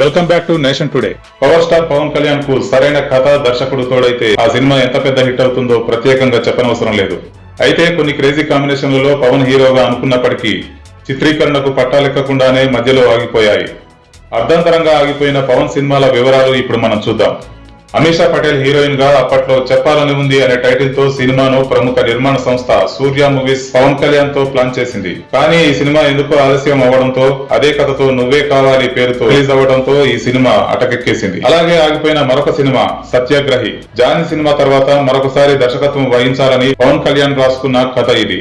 Welcome back to Nation Today power star Pawan కళ్యాణ్కు సరైన కథ దర్శకుడు తోడైతే ఆ సినిమా ఎంత పెద్ద హిట్ అవుతుందో ప్రత్యేకంగా చెప్పనవసరం లేదు. అయితే కొన్ని క్రేజీ కాంబినేషన్లలో పవన్ హీరోగా అనుకున్నప్పటికీ చిత్రీకరణకు పట్టాలెక్కకుండానే మధ్యలో ఆగిపోయాయి. అర్ధాంతరంగా ఆగిపోయిన పవన్ సినిమాల వివరాలు ఇప్పుడు మనం చూద్దాం. అమీషా పటేల్ హీరోయిన్గా అప్పట్లో చెప్పాలని ఉంది అనే టైటిల్తో సినిమాను ప్రముఖ నిర్మాణ సంస్థ సూర్య మూవీస్ పవన్ కళ్యాణ్తో ప్లాన్ చేసింది. కానీ ఈ సినిమా ఎందుకు ఆలస్యం అవ్వడంతో అదే కథతో నువ్వే కావాలి పేరుతో రిలీజ్ అవ్వడంతో ఈ సినిమా అటకెక్కేసింది. అలాగే ఆగిపోయిన మరొక సినిమా సత్యాగ్రహి. జాని సినిమా తర్వాత మరొకసారి దర్శకత్వం వహించాలని పవన్ కళ్యాణ్ రాసుకున్న కథ ఇది.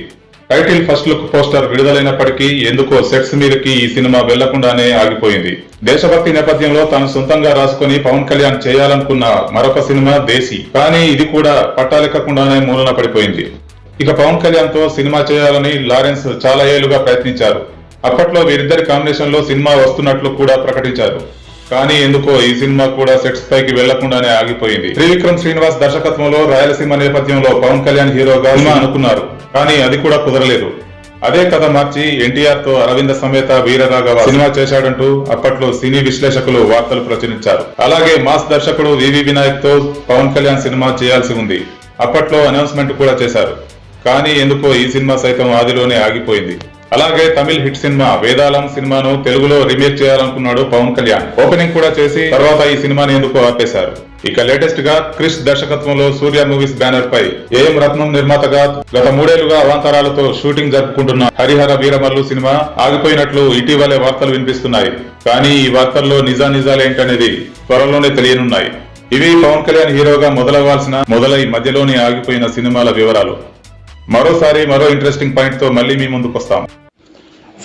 టైటిల్ ఫస్ట్ లుక్ పోస్టర్ విడుదలైనప్పటికీ ఎందుకో సెట్స్ మీదకి ఈ సినిమా వెళ్ళకుండానే ఆగిపోయింది. దేశభక్తి నేపథ్యంలో తాను సొంతంగా రాసుకుని పవన్ కళ్యాణ్ చేయాలనుకున్న మరొక సినిమా దేశీ. కానీ ఇది కూడా పట్టాలెక్కకుండానే మూలన పడిపోయింది. ఇక పవన్ కళ్యాణ్తో సినిమా చేయాలని లారెన్స్ చాలా ఏళ్ళుగా ప్రయత్నించారు. అప్పట్లో వీరిద్దరి కాంబినేషన్లో సినిమా వస్తున్నట్లు కూడా ప్రకటించారు. కానీ ఎందుకో ఈ సినిమా కూడా సెట్స్ పైకి వెళ్ళకుండానే ఆగిపోయింది. త్రివిక్రమ్ శ్రీనివాస్ దర్శకత్వంలో రాయలసీమ నేపథ్యంలో పవన్ కళ్యాణ్ హీరోగా సినిమా అనుకున్నారు. కానీ అది కూడా కుదరలేదు. అదే కథ మార్చి ఎన్టీఆర్తో అరవింద సమేత వీరరాఘవ సినిమా చేశాడంటూ అప్పట్లో సినీ విశ్లేషకులు వార్తలు ప్రచురించారు. అలాగే మాస్ దర్శకుడు వివి వినాయక్తో పవన్ కళ్యాణ్ సినిమా చేయాల్సి ఉంది. అప్పట్లో అనౌన్స్మెంట్ కూడా చేశారు. కానీ ఎందుకో ఈ సినిమా సైతం ఆదిలోనే ఆగిపోయింది. అలాగే తమిళ్ హిట్ సినిమా వేదాలం సినిమాను తెలుగులో రీమేక్ చేయాలనుకున్నాడు పవన్ కళ్యాణ్. ఓపెనింగ్ కూడా చేసి తర్వాత ఈ సినిమాని ఎందుకు ఆపేశారు? ఇక లేటెస్ట్గా క్రిష్ దర్శకత్వంలో సూర్య మూవీస్ బ్యానర్ పై ఏఎం రత్నం నిర్మాతగా గత మూడేళ్ళుగా అవాంతరాలతో షూటింగ్ జరుపుకుంటున్న హరిహర వీరమల్లు సినిమా ఆగిపోయినట్లు ఇటీవలే వార్తలు వినిపిస్తున్నాయి. కానీ ఈ వార్తల్లో నిజా నిజాలేంటనేది త్వరలోనే తెలియనున్నాయి. ఇవి పవన్ కళ్యాణ్ హీరోగా మొదలవ్వాల్సిన మొదలై మధ్యలోనే ఆగిపోయిన సినిమాల వివరాలు. మరోసారి మరో ఇంట్రెస్టింగ్ పాయింట్తో మళ్ళీ మీ ముందుకు వస్తాం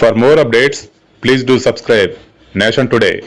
For more updates, please do subscribe. Nation Today.